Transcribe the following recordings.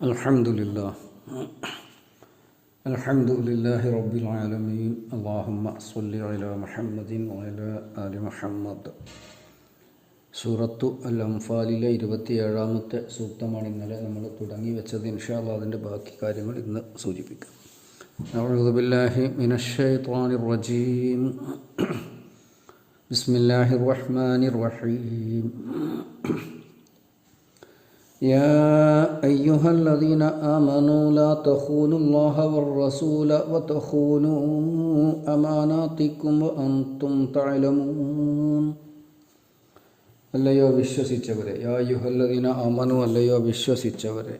الحمد لله الحمد لله رب العالمين اللهم صل على محمد وعلى آل محمد സൂറത്തു അൽ അംഫാലിലെ ഇരുപത്തിയേഴാമത്തെ സൂക്തമാണ് ഇന്നലെ നമ്മൾ തുടങ്ങി വെച്ചത് ഇൻഷാല്ല അതിൻ്റെ ബാക്കി കാര്യങ്ങൾ ഇന്ന് സൂചിപ്പിക്കാം أعوذ بالله من الشيطان الرجيم بسم الله الرحمن الرحيم يا أيها الذين آمنوا لا تخونوا الله والرسول وتخونوا أماناتكم وأنتم تعلمون അല്ലയോ വിശ്വസിച്ചവരെ യാ യുഹല്ലദീന അമനു അല്ലയോ വിശ്വസിച്ചവരെ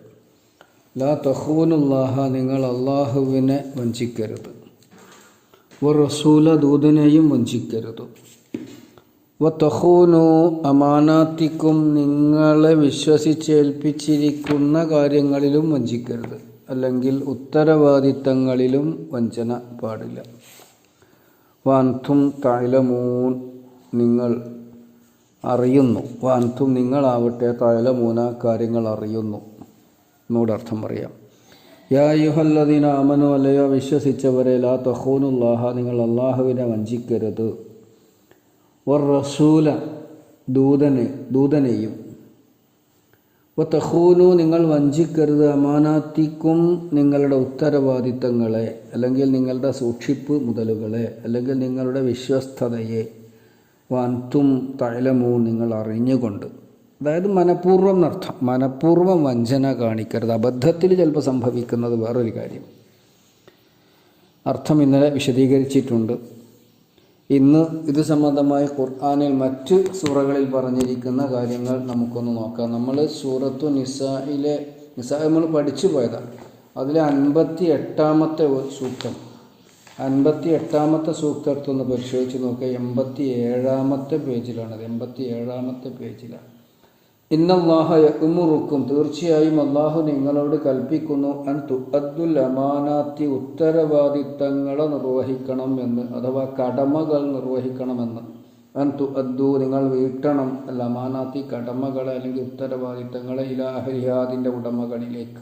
ലാ തഹൂനുല്ലാഹ നിങ്ങൾ അള്ളാഹുവിനെ വഞ്ചിക്കരുത് വ റസൂല ദൂതനെയും വഞ്ചിക്കരുത് വ തഹൂനു അമാനാത്തിക്കും നിങ്ങളെ വിശ്വസിച്ചേൽപ്പിച്ചിരിക്കുന്ന കാര്യങ്ങളിലും വഞ്ചിക്കരുത്. അല്ലെങ്കിൽ ഉത്തരവാദിത്തങ്ങളിലും വഞ്ചന പാടില്ല. വാൻതും തൈലമൂൻ നിങ്ങൾ അറിയുന്നു. വാൻതും നിങ്ങളാവട്ടെ തൈലമൂന കാര്യങ്ങൾ അറിയുന്നു. എന്നോട് അർത്ഥം പറയാം. യാ യുഹല്ലദീന അമനു അല്ലയോ വിശ്വസിച്ചവരെ ലാ തഹൂനുല്ലാഹ നിങ്ങൾ അള്ളാഹുവിനെ വഞ്ചിക്കരുത്. വർ റസൂല ദൂതനെ ദൂതനെയും. തഹൂനു നിങ്ങൾ വഞ്ചിക്കരുത്. അമാനാത്തിക്കും നിങ്ങളുടെ ഉത്തരവാദിത്തങ്ങളെ അല്ലെങ്കിൽ നിങ്ങളുടെ സൂക്ഷിപ്പ് മുതലുകളെ അല്ലെങ്കിൽ നിങ്ങളുടെ വിശ്വസ്തതയെ വാൻതും തൈലമൂ നിങ്ങൾ അറിഞ്ഞുകൊണ്ട്. അതായത് മനഃപൂർവം എന്നർത്ഥം മനഃപൂർവം വഞ്ചന കാണിക്കരുത്. അബദ്ധത്തിൽ ചിലപ്പോൾ സംഭവിക്കുന്നത് വേറൊരു കാര്യം. അർത്ഥം ഇന്നലെ വിശദീകരിച്ചിട്ടുണ്ട്. ഇന്ന് ഇത് സംബന്ധമായി ഖുർആാനിൽ മറ്റ് സൂറകളിൽ പറഞ്ഞിരിക്കുന്ന കാര്യങ്ങൾ നമുക്കൊന്ന് നോക്കാം. നമ്മൾ സൂറത്തു നിസായിലെ നിസാ നമ്മൾ പഠിച്ചു പോയതാണ്. അതിലെ അൻപത്തി എട്ടാമത്തെ സൂക്തം. അൻപത്തി എട്ടാമത്തെ സൂക്തത്തൊന്ന് പരിശോധിച്ച് നോക്കുക എൺപത്തി ഏഴാമത്തെ പേജിലാണത്. എൺപത്തി ഏഴാമത്തെ പേജിലാണ്. ഇന്നല്ലാഹ ഉമുറുക്കും തീർച്ചയായും അള്ളാഹു നിങ്ങളോട് കൽപ്പിക്കുന്നു. അൻ തുഅദ്ദുൽ അമാനാത്തി ഉത്തരവാദിത്തങ്ങളെ നിർവഹിക്കണം എന്ന് അഥവാ കടമകൾ നിർവഹിക്കണമെന്ന് അൻ തുഅദ്ദു നിങ്ങൾ വീട്ടണം. അല്ല അമാനാത്തി കടമകളെ അല്ലെങ്കിൽ ഉത്തരവാദിത്തങ്ങളെ ഇലാഹരിയാദിന്റെ ഉടമകളിലേക്ക്.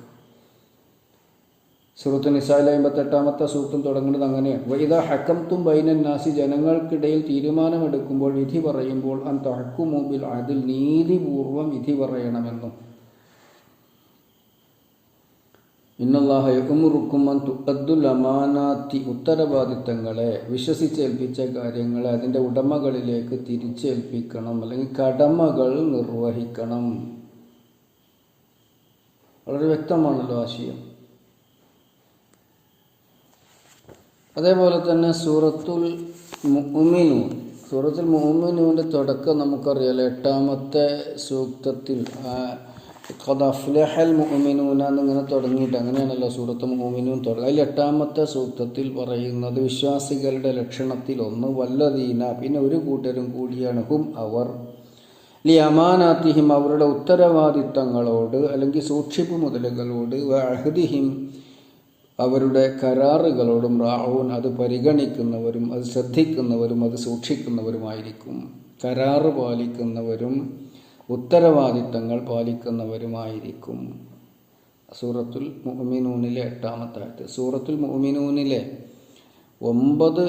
സുഹൃത്ത് നിസായിൽ അമ്പത്തെട്ടാമത്തെ സൂക്തം തുടങ്ങുന്നത് അങ്ങനെയാണ്. വൈദ ഹക്കംത്തും ബൈനൻ നാസി ജനങ്ങൾക്കിടയിൽ തീരുമാനമെടുക്കുമ്പോൾ വിധി പറയുമ്പോൾ അൻ തഹക്കുമുബിൽ അതിൽ നീതിപൂർവം വിധി പറയണമെന്നും. ഇന്നല്ലാഹ യകുമുറുക്കും അൻ അമാനാത്തി ഉത്തരവാദിത്തങ്ങളെ വിശ്വസിച്ചേൽപ്പിച്ച കാര്യങ്ങളെ അതിന്റെ ഉടമകളിലേക്ക് തിരിച്ചേൽപ്പിക്കണം അല്ലെങ്കിൽ കടമകൾ നിർവഹിക്കണം. വളരെ വ്യക്തമാണല്ലോ ആശയം അതേപോലെ തന്നെ സൂറത്തുൽ മുഅ്മിനൂൻ സൂറത്തുൽ മുഅ്മിനൂന്റെ തുടക്കം നമുക്കറിയാം എട്ടാമത്തെ സൂക്തത്തിൽ ഖദഫ്ലഹൽ മുഅ്മിനൂന എന്നിങ്ങനെ തുടങ്ങിയിട്ട് അങ്ങനെയാണല്ലോ സൂറത്ത് മുഅ്മിനൂൻ തുടങ്ങുക. അതിൽ എട്ടാമത്തെ സൂക്തത്തിൽ പറയുന്നത് വിശ്വാസികളുടെ ലക്ഷണത്തിൽ ഒന്ന് വല്ലദീന പിന്നെ ഒരു കൂട്ടരും കൂടിയാണ് ഹും അവർ. ലി അമാനാത്തിഹിം അവരുടെ ഉത്തരവാദിത്തങ്ങളോട് അല്ലെങ്കിൽ സൂക്ഷിപ്പ് മുതലുകളോട് വഹദിഹിം അവരുടെ കരാറുകളോടും റാവൂൻ അത് പരിഗണിക്കുന്നവരും അത് ശ്രദ്ധിക്കുന്നവരും അത് സൂക്ഷിക്കുന്നവരുമായിരിക്കും. കരാറ് പാലിക്കുന്നവരും ഉത്തരവാദിത്തങ്ങൾ പാലിക്കുന്നവരുമായിരിക്കും. സൂറത്തുൽ മുഅ്മിനൂനിലെ എട്ടാമത്തെ ആയത്ത് സൂറത്തുൽ മുഅ്മിനൂനിലെ ഒമ്പത്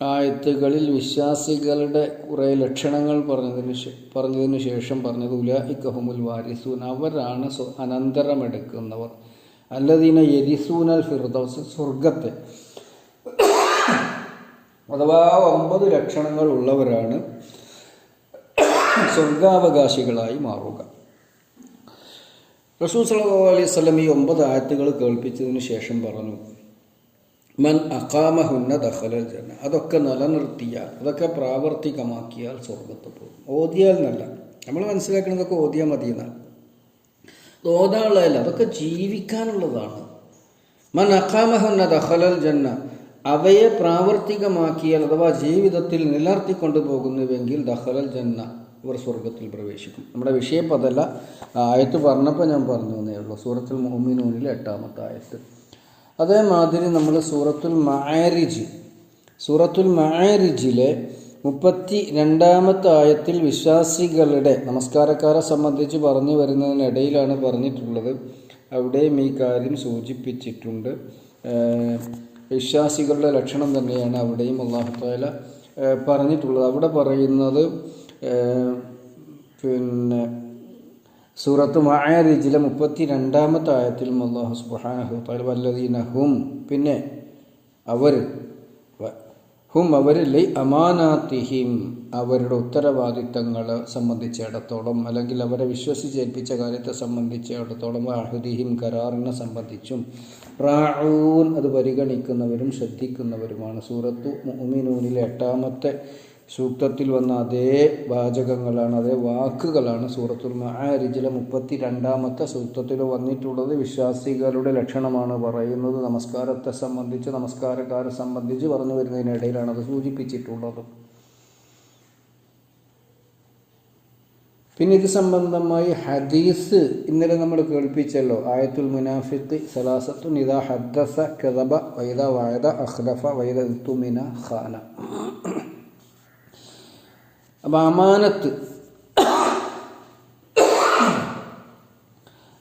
ആയത്തുകളിൽ വിശ്വാസികളുടെ കുറേ ലക്ഷണങ്ങൾ പറഞ്ഞതിന് പറഞ്ഞതിന് ശേഷം പറഞ്ഞത് ഉലാഹിക്കഹുമുൽ വാരിസൂൻ. അവരാണ് അനന്തരമെടുക്കുന്നവർ. അല്ലദീന യരിസൂനൽ ഫിർദൗസ് സ്വർഗത്തെ അഥവാ ഒമ്പത് ലക്ഷണങ്ങൾ ഉള്ളവരാണ് സ്വർഗാവകാശികളായി മാറുക. റസൂൽ സല്ലാ അലൈഹി സ്വലം ഈ ഒമ്പത് ആയത്തുകൾ കേൾപ്പിച്ചതിന് ശേഷം പറഞ്ഞു മൻ അക്കാമഹുന്ന ദഹലൽ ജന അതൊക്കെ നിലനിർത്തിയാൽ അതൊക്കെ പ്രാവർത്തികമാക്കിയാൽ സ്വർഗത്ത് പോകും. ഓതിയാൽ നല്ല. നമ്മൾ മനസ്സിലാക്കുന്നതൊക്കെ ഓതിയാൽ മതി എന്നാണ് ഓതാനുള്ളതല്ല അതൊക്കെ ജീവിക്കാനുള്ളതാണ്. മൻ അഖാമഹുന്ന ദഹലൽ ജന്ന അവയെ പ്രാവർത്തികമാക്കിയാൽ അഥവാ ജീവിതത്തിൽ നിലർത്തിക്കൊണ്ടു പോകുന്നുവെങ്കിൽ ദഹലൽ ജന്ന ഇവർ സ്വർഗത്തിൽ പ്രവേശിക്കും. നമ്മുടെ വിഷയം അതല്ല ആയത്ത് പറഞ്ഞപ്പോൾ ഞാൻ പറഞ്ഞു തന്നേ ഉള്ളൂ. സൂറത്തുൽ മുഹമ്മിനൂനിലെ എട്ടാമത്തെ ആയത്ത്. അതേമാതിരി നമ്മൾ സൂറത്തുൽ മാരിജ് സൂറത്തുൽ മാരിജിലെ മുപ്പത്തി രണ്ടാമത്തെ ആയത്തിൽ വിശ്വാസികളുടെ നമസ്കാരക്കാരെ സംബന്ധിച്ച് പറഞ്ഞു വരുന്നതിനിടയിലാണ് പറഞ്ഞിട്ടുള്ളത്. അവിടെയും ഈ കാര്യം സൂചിപ്പിച്ചിട്ടുണ്ട്. വിശ്വാസികളുടെ ലക്ഷണം തന്നെയാണ് അവിടെയും അള്ളാഹുത്താല പറഞ്ഞിട്ടുള്ളത്. അവിടെ പറയുന്നത് പിന്നെ സൂറത്ത് മആരിജിലെ മുപ്പത്തി രണ്ടാമത്തെ ആയത്തിൽ അള്ളാഹു സുബ്ഹാനഹു തആല വല്ലദീനഹും പിന്നെ അവർ ഹും അവരിലെ അമാനാത്തിഹിം. അവരുടെ ഉത്തരവാദിത്തങ്ങൾ സംബന്ധിച്ചിടത്തോളം അല്ലെങ്കിൽ അവരെ വിശ്വസിച്ചേൽപ്പിച്ച കാര്യത്തെ സംബന്ധിച്ചിടത്തോളം അഹുദിഹിം കരാറിനെ സംബന്ധിച്ചും റാഊൻ അത് പരിഗണിക്കുന്നവരും ശ്രദ്ധിക്കുന്നവരുമാണ്. സൂറത്തു മുഅ്മിനൂനിലെ എട്ടാമത്തെ സൂക്തത്തിൽ വന്ന അതേ വാചകങ്ങളാണ് അതേ വാക്കുകളാണ് സൂറത്തുൽ മഹാരിജിലെ മുപ്പത്തി രണ്ടാമത്തെ സൂക്തത്തിൽ വന്നിട്ടുള്ളത്. വിശ്വാസികളുടെ ലക്ഷണമാണ് പറയുന്നത്. നമസ്കാരത്തെ സംബന്ധിച്ച് നമസ്കാരക്കാരെ സംബന്ധിച്ച് പറഞ്ഞു വരുന്നതിനിടയിലാണ് അത് സൂചിപ്പിച്ചിട്ടുള്ളത്. പിന്നെ ഇത് സംബന്ധമായി ഹദീസ് ഇന്നലെ നമ്മൾ കേൾപ്പിച്ചല്ലോ. ആയത്തുൽ മുനാഫിഖ് സലാസത്തു നിദ ഹദ്ദസ കദബ വൈദ വായദ അഹ്ലഫ വൈദ ഖാന. അപ്പം അമാനത്ത്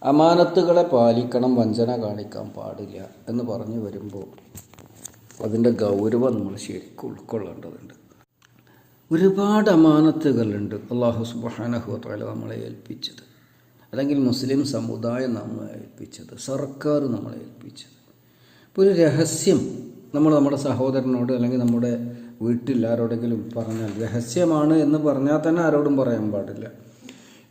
അമാനത്തുകളെ പാലിക്കണം വഞ്ചന കാണിക്കാൻ പാടില്ല എന്ന് പറഞ്ഞു വരുമ്പോൾ അതിന്റെ ഗൗരവം നമ്മൾ ശരിക്കും ഉൾക്കൊള്ളേണ്ടതുണ്ട്. ഒരുപാട് അമാനത്തുകളുണ്ട് അള്ളാഹു സുബാനഹുല നമ്മളെ ഏൽപ്പിച്ചത്. അല്ലെങ്കിൽ മുസ്ലിം സമുദായം നമ്മളെ ഏൽപ്പിച്ചത് സർക്കാർ നമ്മളെ ഏൽപ്പിച്ചത്. ഇപ്പോൾ ഒരു രഹസ്യം നമ്മൾ നമ്മുടെ സഹോദരനോട് അല്ലെങ്കിൽ നമ്മുടെ വീട്ടിൽ ആരോടെങ്കിലും പറഞ്ഞാൽ രഹസ്യമാണ് എന്ന് പറഞ്ഞാൽ തന്നെ ആരോടും പറയാൻ പാടില്ല.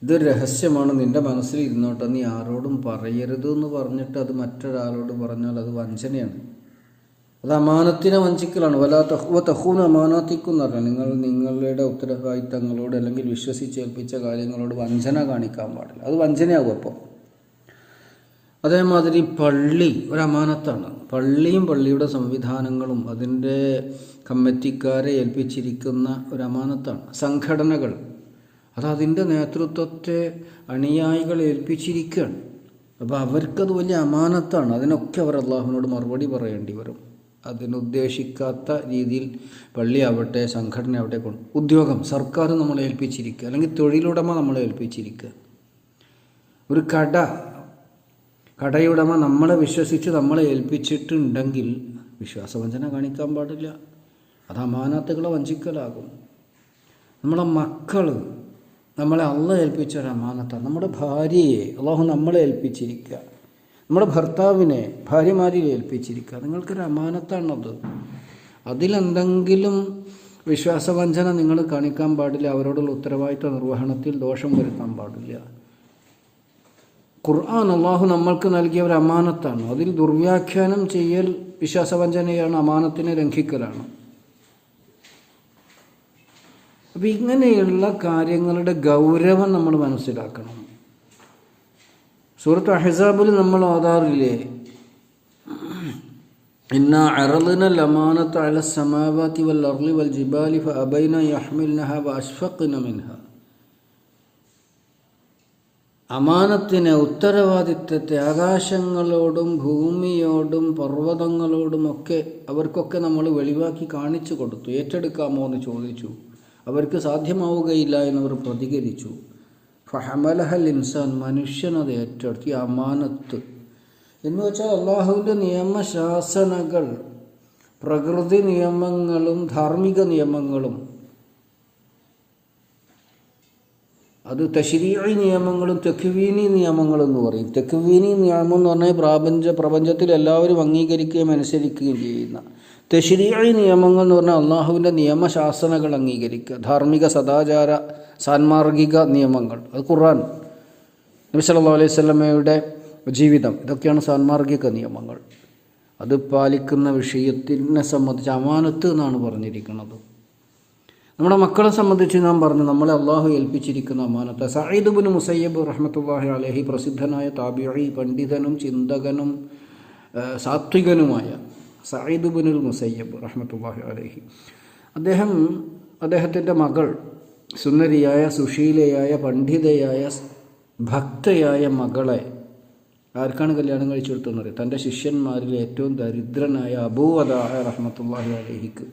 ഇതൊരു രഹസ്യമാണ്. നിന്റെ മനസ്സിൽ ഇരുന്നോട്ടെ നീ ആരോടും പറയരുത് എന്ന് പറഞ്ഞിട്ട് അത് മറ്റൊരാളോട് പറഞ്ഞാൽ അത് വഞ്ചനയാണ്. അത് അമാനത്തിനെ വഞ്ചിക്കലാണ്. വല തഹുവ തഹൂന അമാനാത്തിക്കും പറഞ്ഞാൽ നിങ്ങൾ നിങ്ങളുടെ ഉത്തരവാദിത്തങ്ങളോട് അല്ലെങ്കിൽ വിശ്വസിച്ചേൽപ്പിച്ച കാര്യങ്ങളോട് വഞ്ചന കാണിക്കാൻ പാടില്ല. അത് വഞ്ചനയാകും അപ്പോൾ. അതേമാതിരി പള്ളി ഒരു അമാനത്താണ്. പള്ളിയും പള്ളിയുടെ സംവിധാനങ്ങളും അതിന്റെ കമ്മിറ്റിക്കാരെ ഏൽപ്പിച്ചിരിക്കുന്ന ഒരു അമാനത്താണ്. സംഘടനകൾ. അത് അതിന്റെ നേതൃത്വത്തെ അനുയായികൾ ഏൽപ്പിച്ചിരിക്കുകയാണ്. അപ്പോൾ അവർക്കത് വലിയ അമാനത്താണ്. അതിനൊക്കെ അവർ അള്ളാഹുവിനോട് മറുപടി പറയേണ്ടി വരും. അതിനുദ്ദേശിക്കാത്ത രീതിയിൽ പള്ളി ആവട്ടെ സംഘടന സംഘടനയാവട്ടെ കൊണ്ട് ഉദ്യോഗം സർക്കാർ നമ്മളെ ഏൽപ്പിച്ചിരിക്കുക. അല്ലെങ്കിൽ തൊഴിലുടമ നമ്മളെ ഏൽപ്പിച്ചിരിക്കുക. ഒരു കട കടയുടമ നമ്മളെ വിശ്വസിച്ച് നമ്മളെ ഏൽപ്പിച്ചിട്ടുണ്ടെങ്കിൽ വിശ്വാസവഞ്ചന കാണിക്കാൻ പാടില്ല. അത് അമാനത്തുകളെ വഞ്ചിക്കലാകും. നമ്മളെ മക്കൾ നമ്മളെ അള്ള ഏൽപ്പിച്ച ഒരു അമാനത്താണ്. നമ്മുടെ ഭാര്യയെ അള്ളാഹു നമ്മളെ ഏൽപ്പിച്ചിരിക്കുക. നമ്മുടെ ഭർത്താവിനെ ഭാര്യമാരിൽ ഏൽപ്പിച്ചിരിക്കുക. നിങ്ങൾക്കൊരു അമാനത്താണത്. അതിലെന്തെങ്കിലും വിശ്വാസവഞ്ചന നിങ്ങൾ കാണിക്കാൻ പാടില്ല അവരോടുള്ള ഉത്തരവാദിത്വ നിർവഹണത്തിൽ ദോഷം വരുത്താൻ പാടില്ല. ഖുർആൻ അള്ളാഹു നമ്മൾക്ക് നൽകിയ ഒരു അമാനത്താണ്. അതിൽ ദുർവ്യാഖ്യാനം ചെയ്യൽ വിശ്വാസവഞ്ചനയാണ് അമാനത്തിനെ ലംഘിക്കലാണ്. അപ്പം ഇങ്ങനെയുള്ള കാര്യങ്ങളുടെ ഗൗരവം നമ്മൾ മനസ്സിലാക്കണം. സൂറത്ത് അഹസാബിൽ നമ്മൾ ഓതാറില്ലേ? ലമാനത്ത് അല സമാവാത്തി വൽ ജിബാലി ഫ അബൈന യഹ്മിൽനഹ വ അഷ്ഫഖിന മിൻഹ. അമാനത്തിന് ഉത്തരവാദിത്വത്തെ ആകാശങ്ങളോടും ഭൂമിയോടും പർവതങ്ങളോടുമൊക്കെ അവർക്കൊക്കെ നമ്മൾ വെളിവാക്കി കാണിച്ചു കൊടുത്തു. ഏറ്റെടുക്കാമോ എന്ന് ചോദിച്ചു. അവർക്ക് സാധ്യമാവുകയില്ല എന്നവർ പ്രതികരിച്ചു. ഫഹമലഹൽ ഇൻസാൻ മനുഷ്യൻ അത് ഏറ്റെടുത്തി. അമാനത്ത് എന്ന് വെച്ചാൽ അള്ളാഹുവിന്റെ നിയമശാസനകൾ പ്രകൃതി നിയമങ്ങളും ധാർമ്മിക നിയമങ്ങളും അത് തശ്രീഴി നിയമങ്ങളും തെക്കുവീനി നിയമങ്ങളും എന്ന് പറയും. തെക്കുവീനി നിയമം എന്ന് പറഞ്ഞാൽ പ്രാപഞ്ച പ്രപഞ്ചത്തിൽ എല്ലാവരും അംഗീകരിക്കുകയും അനുസരിക്കുകയും ചെയ്യുന്ന തശ്രീഴി നിയമങ്ങൾ എന്ന് പറഞ്ഞാൽ അള്ളാഹുവിന്റെ നിയമശാസനകൾ അംഗീകരിക്കുക. ധാർമ്മിക സദാചാര സാൻമാർഗിക നിയമങ്ങൾ. അത് ഖുർആൻ. നബി സല്ലാ അലൈഹി സ്വലമയുടെ ജീവിതം. ഇതൊക്കെയാണ് സാൻമാർഗിക നിയമങ്ങൾ. അത് പാലിക്കുന്ന വിഷയത്തിനെ സംബന്ധിച്ച് അമാനത്ത് എന്നാണ് പറഞ്ഞിരിക്കുന്നത്. നമ്മുടെ മക്കളെ സംബന്ധിച്ച് നാം പറഞ്ഞു നമ്മളെ അള്ളാഹു ഏൽപ്പിച്ചിരിക്കുന്ന അമാനത്ത്. സയ്യിദ് ബിൻ മുസയ്യബ് റഹ്മത്തുല്ലാഹി അലഹി പ്രസിദ്ധനായ താബിഴി പണ്ഡിതനും ചിന്തകനും സാത്വികനുമായ സയ്യിദ് ബിനുൽ മുസയ്യബ് റഹ്മത്തുല്ലാഹി അലഹി. അദ്ദേഹം അദ്ദേഹത്തിന്റെ മകൾ സുന്ദരിയായ സുശീലയായ പണ്ഡിതയായ ഭക്തയായ മകളെ ആർക്കാണ് കല്യാണം കഴിച്ചു കൊടുത്തതെന്നറിയാം തന്റെ ശിഷ്യന്മാരിൽ ഏറ്റവും ദരിദ്രനായ അബൂവദായ റഹ്മത്തുല്ലാഹി അലഹിക്ക്.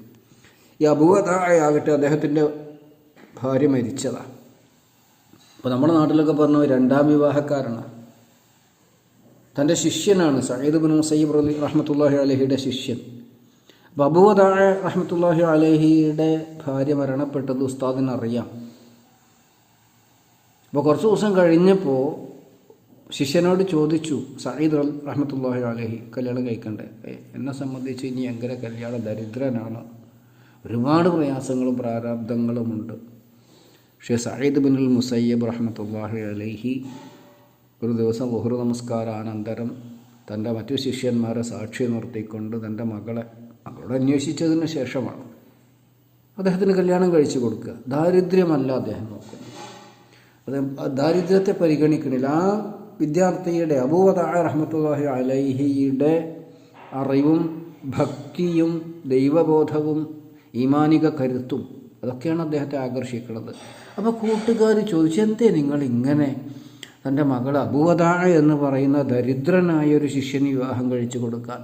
ഈ അബൂവദായാകട്ടെ അദ്ദേഹത്തിന്റെ ഭാര്യ മരിച്ചതാണ് അപ്പോൾ നമ്മുടെ നാട്ടിലൊക്കെ പറഞ്ഞ രണ്ടാം വിവാഹക്കാരനാണ്. തന്റെ ശിഷ്യനാണ് സയ്യിദ് ബിൻ മുസയ്യിബ് റലി റഹ്മത്തുല്ലാഹി അലഹിയുടെ ശിഷ്യൻ. അപ്പോൾ റഹ്മത്തുല്ലാഹി അലഹിയുടെ ഭാര്യ മരണപ്പെട്ടത് ഉസ്താദിന് അറിയാം അപ്പോൾ കുറച്ച് ദിവസം കഴിഞ്ഞപ്പോൾ ശിഷ്യനോട് ചോദിച്ചു സയ്യിദ് റഹ്മത്തുല്ലാഹി അലഹി കല്യാണം കഴിക്കണ്ടേ? എന്നെ സംബന്ധിച്ച് ഇനി എങ്ങനെ കല്യാണം ദരിദ്രനാണ്? ഒരുപാട് പ്രയാസങ്ങളും പ്രാരാബ്ദങ്ങളുമുണ്ട്. പക്ഷേ സയ്യിദ് അൽ മുസയ്യബ് റഹ്മത്തുല്ലാഹി അലൈഹി ഒരു ദിവസം ബഹുറു നമസ്കാരാനന്തരം തന്റെ മറ്റു ശിഷ്യന്മാരെ സാക്ഷി നിർത്തിക്കൊണ്ട് തന്റെ മകളെ മകളോട് അന്വേഷിച്ചതിന് ശേഷമാണ് അദ്ദേഹത്തിന് കല്യാണം കഴിച്ചു കൊടുക്കുക. ദാരിദ്ര്യമല്ല അദ്ദേഹം നോക്കുന്നത്. അത് ദാരിദ്ര്യത്തെ പരിഗണിക്കണില്ല. ആ വിദ്യാർത്ഥിയുടെ അബൂവദായ റഹ്മത്തുല്ലാഹി അലൈഹിയുടെ അറിവും ഭക്തിയും ദൈവബോധവും ഈമാനിക കരുത്തും അതൊക്കെയാണ് അദ്ദേഹത്തെ ആകർഷിക്കുന്നത്. അപ്പോൾ കൂട്ടുകാർ ചോദിച്ചു എന്തേ നിങ്ങൾ ഇങ്ങനെ തന്റെ മകൾ അബൂവദായ എന്ന് പറയുന്ന ദരിദ്രനായ ഒരു ശിഷ്യന് വിവാഹം കഴിച്ചു കൊടുക്കാൻ.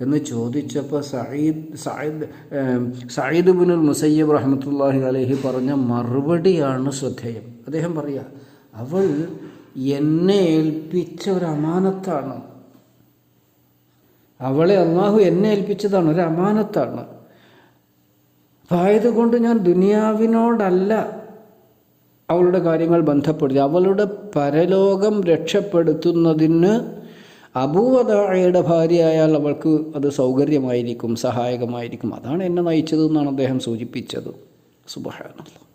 എന്ന് ചോദിച്ചപ്പോൾ സയ്യിദ് സയ്യിദ് സയ്യിദ് ബിനുൽ മുസയ്യബ് റഹ്മത്തുല്ലാഹി അലഹി പറഞ്ഞ മറുപടിയാണ് ശ്രദ്ധേയം. അദ്ദേഹം പറയുക അവൾ എന്നെ ഏൽപ്പിച്ച ഒരു അമാനത്താണ്. അവളെ അള്ളാഹു എന്നെ ഏൽപ്പിച്ചതാണ് ഒരു അമാനത്താണ്. അപ്പം ആയതുകൊണ്ട് ഞാൻ ദുനിയാവിനോടല്ല അവളുടെ കാര്യങ്ങൾ ബന്ധപ്പെടുത്തി അവളുടെ പരലോകം രക്ഷപ്പെടുത്തുന്നതിന് അബൂവദായയുടെ ഭാര്യയായാൽ അവൾക്ക് അത് സൗകര്യമായിരിക്കും സഹായകമായിരിക്കും. അതാണ് എന്നെ നയിച്ചതെന്നാണ് അദ്ദേഹം സൂചിപ്പിച്ചത്. സുബഹാനല്ല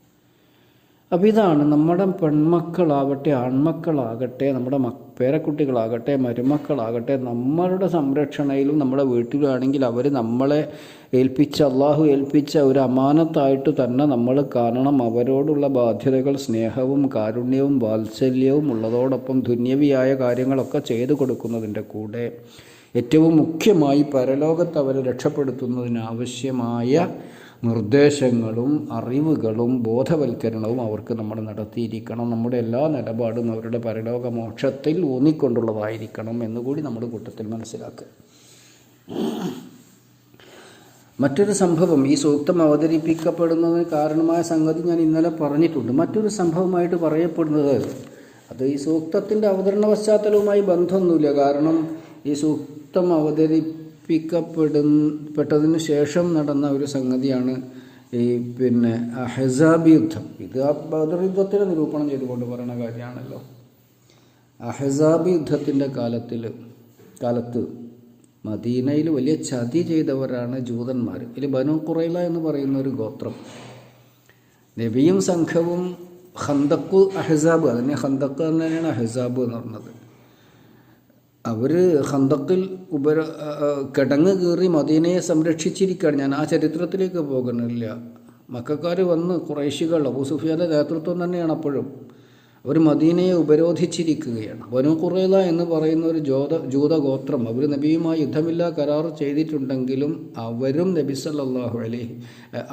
അപ്പോൾ ഇതാണ് നമ്മുടെ പെൺമക്കളാവട്ടെ ആൺമക്കളാകട്ടെ നമ്മുടെ മ പേരക്കുട്ടികളാകട്ടെ മരുമക്കളാകട്ടെ നമ്മളുടെ സംരക്ഷണയിലും നമ്മുടെ വീട്ടിലാണെങ്കിൽ അവർ നമ്മളെ ഏൽപ്പിച്ച അള്ളാഹു ഏൽപ്പിച്ച ഒരു അമാനത്തായിട്ട് തന്നെ നമ്മൾ കാണണം. അവരോടുള്ള ബാധ്യതകൾ സ്നേഹവും കാരുണ്യവും വാത്സല്യവും ഉള്ളതോടൊപ്പം ദുന്യവിയായ കാര്യങ്ങളൊക്കെ ചെയ്തു കൊടുക്കുന്നതിന്റെ കൂടെ ഏറ്റവും മുഖ്യമായി പരലോകത്ത് അവരെ രക്ഷപ്പെടുത്തുന്നതിനാവശ്യമായ നിർദ്ദേശങ്ങളും അറിവുകളും ബോധവൽക്കരണവും അവർക്ക് നമ്മൾ നടത്തിയിരിക്കണം. നമ്മുടെ എല്ലാ നിലപാടും അവരുടെ പരലോക മോക്ഷത്തിൽ ഊന്നിക്കൊണ്ടുള്ളതായിരിക്കണം എന്നുകൂടി നമ്മുടെ കൂട്ടത്തിൽ മനസ്സിലാക്കുക. മറ്റൊരു സംഭവം ഈ സൂക്തം അവതരിപ്പിക്കപ്പെടുന്നതിന് കാരണമായ സംഗതി ഞാൻ ഇന്നലെ പറഞ്ഞിട്ടുണ്ട്. മറ്റൊരു സംഭവമായിട്ട് പറയപ്പെടുന്നത് അത് ഈ സൂക്തത്തിന്റെ അവതരണ പശ്ചാത്തലവുമായി ബന്ധമൊന്നുമില്ല. കാരണം ഈ സൂക്തം അവതരിപ്പിക്കപ്പെടുന്നപ്പെട്ടതിന് ശേഷം നടന്ന ഒരു സംഗതിയാണ് ഈ പിന്നെ അഹസാബ് യുദ്ധം. ഇത് ആ ബദർ യുദ്ധത്തിനെ നിരൂപണം ചെയ്തുകൊണ്ട് പറയുന്ന കാര്യമാണല്ലോ. അഹസാബ് യുദ്ധത്തിന്റെ കാലത്തിൽ കാലത്ത് മദീനയിൽ വലിയ ചതി ചെയ്തവരാണ് ജൂതന്മാർ ഇതിൽ ബനു കുറൈല എന്ന് പറയുന്ന ഒരു ഗോത്രം. നബിയും സംഘവും ഹന്തക്കു അഹസാബ് അതിനെ ഹന്തക്ക് തന്നെയാണ് അഹസാബ് എന്ന് പറഞ്ഞത്. അവർ ഹന്തക്കിൽ ഉപര കിടങ്ങ് കീറി മദീനയെ സംരക്ഷിച്ചിരിക്കുകയാണ്. ഞാൻ ആ ചരിത്രത്തിലേക്ക് പോകണില്ല. മക്കാർ വന്ന് കുറേശികൾ അബൂ സുഫിയാന്റെ നേതൃത്വം തന്നെയാണ് അപ്പോഴും. അവർ മദീനയെ ഉപരോധിച്ചിരിക്കുകയാണ്. ബനു കുറേല എന്ന് പറയുന്ന ഒരു ജോത ജൂതഗോത്രം അവർ നബിയുമായി യുദ്ധമില്ല കരാർ ചെയ്തിട്ടുണ്ടെങ്കിലും അവരും നബി സല്ലല്ലാഹു അലൈഹി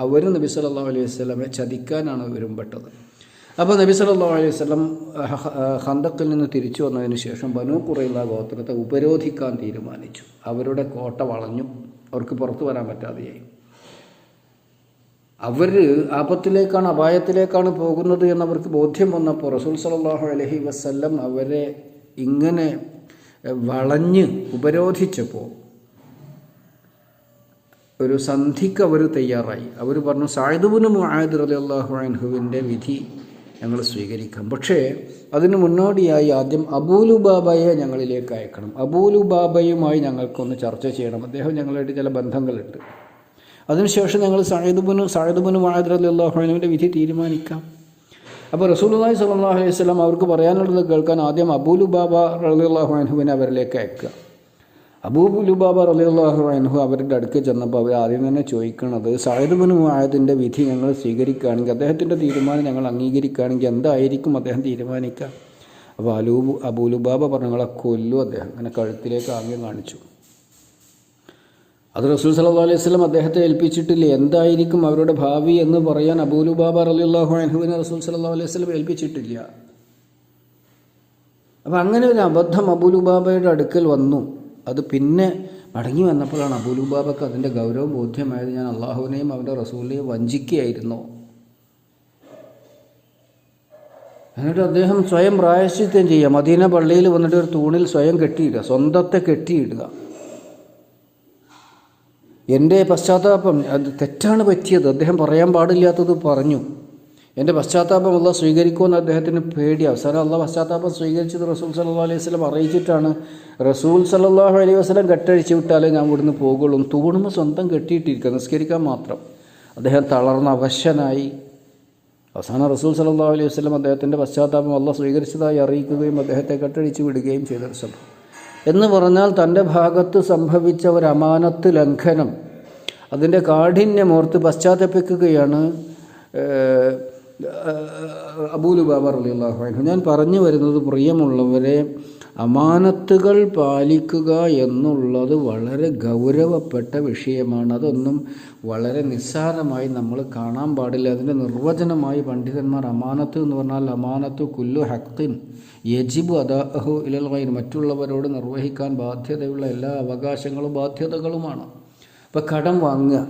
അവരും നബി സല്ലല്ലാഹു അലൈഹി വസ്ലമെ ചതിക്കാനാണ് ഇവരും പെട്ടത് അപ്പോൾ നബി സല്ലാ അലൈഹി വസല്ലം ഹന്തക്കിൽ നിന്ന് തിരിച്ചു വന്നതിന് ശേഷം ബനു കുറയുള്ള ഗോത്രത്തെ ഉപരോധിക്കാൻ തീരുമാനിച്ചു. അവരുടെ കോട്ട വളഞ്ഞു. അവർക്ക് പുറത്തു വരാൻ പറ്റാതെയായി. അവർ ആപത്തിലേക്കാണ് അപായത്തിലേക്കാണ് പോകുന്നത് എന്നവർക്ക് ബോധ്യം വന്നപ്പോൾ റസൂൽ സല്ലല്ലാഹു അലഹി വസ്ല്ലം അവരെ ഇങ്ങനെ വളഞ്ഞ് ഉപരോധിച്ചപ്പോൾ ഒരു സന്ധിക്ക് അവർ തയ്യാറായി. അവർ പറഞ്ഞു സായിദുബിന് മുആദ് റളിയല്ലാഹു അൻഹുവിന്റെ വിധി ഞങ്ങൾ സ്വീകരിക്കാം. പക്ഷേ അതിന് മുന്നോടിയായി ആദ്യം അബൂലുബാബയെ ഞങ്ങളിലേക്ക് അയക്കണം. അബൂലുബാബയുമായി ഞങ്ങൾക്കൊന്ന് ചർച്ച ചെയ്യണം. അദ്ദേഹം ഞങ്ങളായിട്ട് ചില ബന്ധങ്ങളുണ്ട്. അതിനുശേഷം ഞങ്ങൾ മുആദ് റളിയല്ലാഹു അൻഹുവിന്റെ വിധി തീരുമാനിക്കാം. അപ്പോൾ റസൂലുള്ളാഹി സ്വല്ലല്ലാഹു അലൈഹി വസല്ലം അവർക്ക് പറയാനുള്ളത് കേൾക്കാൻ ആദ്യം അബൂലുബാബ ബാബ അൻഹുവിനെ അവരിലേക്ക് അയക്കുക. അബൂലുബാബ റളിയല്ലാഹു അൻഹു അവരുടെ അടുക്ക് ചെന്നപ്പോൾ അവർ ആദ്യം തന്നെ ചോദിക്കുന്നത് ബിൻ മുആദിന്റെ വിധി ഞങ്ങൾ സ്വീകരിക്കുകയാണെങ്കിൽ അദ്ദേഹത്തിന്റെ തീരുമാനം ഞങ്ങൾ അംഗീകരിക്കുകയാണെങ്കിൽ എന്തായിരിക്കും അദ്ദേഹം തീരുമാനിക്കുക? അപ്പോൾ അലൂബ് അബൂലുബാബ പറഞ്ഞു ഞങ്ങളെ കൊല്ലു അദ്ദേഹം. അങ്ങനെ കഴുത്തിലേക്ക് ആംഗ്യം കാണിച്ചു. അത് റസൂൽ സല്ലാ അലൈഹി സ്വലം അദ്ദേഹത്തെ ഏൽപ്പിച്ചിട്ടില്ല? എന്തായിരിക്കും അവരുടെ ഭാവി എന്ന് പറയാൻ അബൂലുബാബ റളിയല്ലാഹു അൻഹുവിനെ റസൂൽ സല്ലാ അലൈഹി സ്വലം ഏൽപ്പിച്ചിട്ടില്ല. അപ്പം അങ്ങനെ ഒരു അബദ്ധം അബൂലുബാബയുടെ അടുക്കൽ വന്നു. അത് പിന്നെ മടങ്ങി വന്നപ്പോഴാണ് അബൂലുബാബക്ക് അതിന്റെ ഗൗരവം ബോധ്യമായത്. ഞാൻ അള്ളാഹുവിനെയും അവന്റെ റസൂലിനെയും വഞ്ചിക്കുകയായിരുന്നു. എന്നിട്ട് അദ്ദേഹം സ്വയം പ്രായശ്ചിത്യം ചെയ്യുക. മദീന പള്ളിയിൽ വന്നിട്ട് ഒരു തൂണിൽ സ്വയം കെട്ടിയിടുക. സ്വന്തത്തെ കെട്ടിയിടുക. എന്റെ പശ്ചാത്താപം അത് തെറ്റാണ് പറ്റിയത്. അദ്ദേഹം പറയാൻ പാടില്ലാത്തത് പറഞ്ഞു. എന്റെ പശ്ചാത്താപം അല്ല സ്വീകരിക്കുമെന്ന് അദ്ദേഹത്തിന് പേടി. അവസാനം അല്ല പശ്ചാത്താപം സ്വീകരിച്ചത് റസൂൽ സല്ലാ അലൈഹി വസ്ലം അറിയിച്ചിട്ടാണ്. റസൂൽ സല്ലാഹു അലൈഹി വസ്ലം കെട്ടഴിച്ച് വിട്ടാലേ ഞാൻ ഇവിടുന്ന് പോകുള്ളൂ. തൂണുമ്പോൾ സ്വന്തം കെട്ടിയിട്ടിരിക്കുക നിസ്കരിക്കാൻ മാത്രം. അദ്ദേഹം തളർന്ന അവശനായി. അവസാനം റസൂൽ സല്ലാഹു അലൈഹി വസ്ലം അദ്ദേഹത്തിന്റെ പശ്ചാത്താപം അല്ല സ്വീകരിച്ചതായി അറിയിക്കുകയും അദ്ദേഹത്തെ കെട്ടഴിച്ച് വിടുകയും ചെയ്ത. സംഭവം എന്ന് പറഞ്ഞാൽ തന്റെ ഭാഗത്ത് സംഭവിച്ച ഒരു അമാനത്ത് ലംഘനം അതിന്റെ കാഠിന്യമോർത്ത് പശ്ചാത്തപിക്കുകയാണ് അബൂലുബാബ അലിയല്ലാഹു അൻഹു ഞാൻ പറഞ്ഞു വരുന്നത് പ്രിയമുള്ളവരെ അമാനത്തുകൾ പാലിക്കുക എന്നുള്ളത് വളരെ ഗൗരവപ്പെട്ട വിഷയമാണ്. അതൊന്നും വളരെ നിസ്സാരമായി നമ്മൾ കാണാൻ പാടില്ല. അതിന്റെ നിർവചനമായി പണ്ഡിതന്മാർ അമാനത്ത് എന്ന് പറഞ്ഞാൽ അമാനത്ത് കുല്ലു ഹക്കിൻ യജിബു അദാഹു ഇലൽ ഗൈർ മറ്റുള്ളവരോട് നിർവഹിക്കാൻ ബാധ്യതയുള്ള എല്ലാ അവകാശങ്ങളും ബാധ്യതകളുമാണ്. ഇപ്പോൾ കടം വാങ്ങുക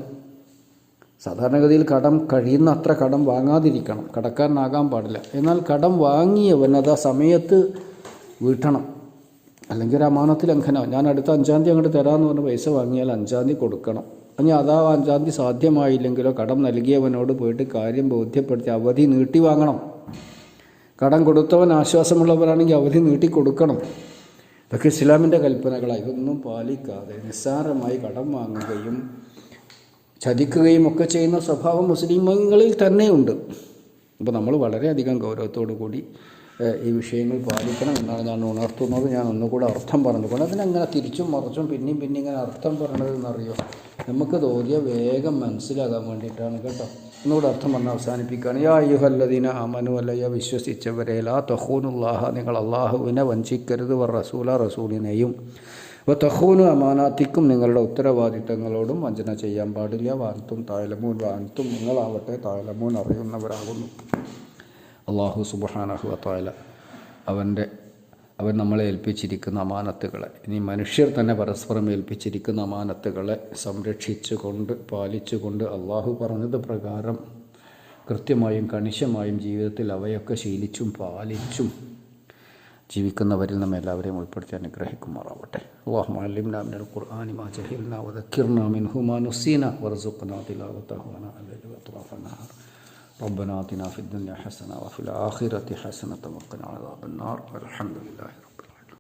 സാധാരണഗതിയിൽ കടം കഴിയുന്ന അത്ര കടം വാങ്ങാതിരിക്കണം. കടക്കാരനാകാൻ പാടില്ല. എന്നാൽ കടം വാങ്ങിയവൻ അത് ആ സമയത്ത് വീട്ടണം. അല്ലെങ്കിൽ ഒരു അമാനത്തിൽ ലംഘനം. ഞാൻ അടുത്ത അഞ്ചാം തീയതി അങ്ങോട്ട് തരാമെന്ന് പറഞ്ഞ് പൈസ വാങ്ങിയാൽ അഞ്ചാം തീയതി കൊടുക്കണം. ഇനി അതാ അഞ്ചാം തീയതി സാധ്യമായില്ലെങ്കിലോ കടം നൽകിയവനോട് പോയിട്ട് കാര്യം ബോധ്യപ്പെടുത്തി അവധി നീട്ടി വാങ്ങണം. കടം കൊടുത്തവൻ ആശ്വാസമുള്ളവരാണെങ്കിൽ അവധി നീട്ടി കൊടുക്കണം. ഇതൊക്കെ ഇസ്ലാമിന്റെ കൽപ്പനകളാണ് ഇതൊന്നും പാലിക്കാതെ നിസ്സാരമായി കടം വാങ്ങുകയും ചതിക്കുകയും ഒക്കെ ചെയ്യുന്ന സ്വഭാവം മുസ്ലിങ്ങളിൽ തന്നെയുണ്ട്. അപ്പോൾ നമ്മൾ വളരെയധികം ഗൗരവത്തോടു കൂടി ഈ വിഷയങ്ങൾ പാലിക്കണം എന്നാണ് ഞാൻ ഉണർത്തുന്നത്. ഞാൻ ഒന്നുകൂടെ അർത്ഥം പറഞ്ഞുകൊണ്ട് അതിനങ്ങനെ തിരിച്ചും മറിച്ചും പിന്നെയും പിന്നെ ഇങ്ങനെ അർത്ഥം പറഞ്ഞതെന്നറിയോ നമുക്ക് തോന്നിയ വേഗം മനസ്സിലാകാൻ വേണ്ടിയിട്ടാണ് കേട്ടോ. ഒന്നുകൂടെ അർത്ഥം പറഞ്ഞ് അവസാനിപ്പിക്കുകയാണ്. യാ അയ്യുഹല്ലദീന അമനു അല്ലയ്യ വിശ്വസിച്ചവരെ ലാ തഹൂനുല്ലാഹ നിങ്ങൾ അള്ളാഹുവിനെ വഞ്ചിക്കരുത്. വർ റസൂല റസൂലിനെയും അപ്പോൾ തഹൂനു അമാനാത്തിക്കും നിങ്ങളുടെ ഉത്തരവാദിത്തങ്ങളോടും വഞ്ചന ചെയ്യാൻ പാടില്ല. വാനത്തും തായലമൂൻ വാനത്തും നിങ്ങളാവട്ടെ തായലമൂൻ അറിയുന്നവരാകുന്നു. അള്ളാഹു സുബാനഹു തായല അവന്റെ അവൻ നമ്മളെ ഏൽപ്പിച്ചിരിക്കുന്ന അമാനത്തുകളെ ഇനി മനുഷ്യർ തന്നെ പരസ്പരം ഏൽപ്പിച്ചിരിക്കുന്ന അമാനത്തുകളെ സംരക്ഷിച്ചുകൊണ്ട് പാലിച്ചുകൊണ്ട് അള്ളാഹു പറഞ്ഞത് പ്രകാരം കൃത്യമായും കണിശമായും ജീവിതത്തിൽ അവയൊക്കെ ശീലിച്ചും പാലിച്ചും ജീവിക്കുന്നവരിൽ നമ്മെ എല്ലാവരെയും ഉൾപ്പെടുത്തി അനുഗ്രഹിക്കുമാറാവട്ടെ അള്ളാഹു അലിംന മിനൽ ഖുർആനി മാ ജഹിൽന വദക്കിർന മിൻഹു മാ നുസീന വറസുഖ്ന തിലാവതഹു വന അലൈഹി വത്റാഫ النهار ربنا آتنا في الدنيا حسنة وفي الآخرة حسنة وقنا عذاب النار والحمد لله رب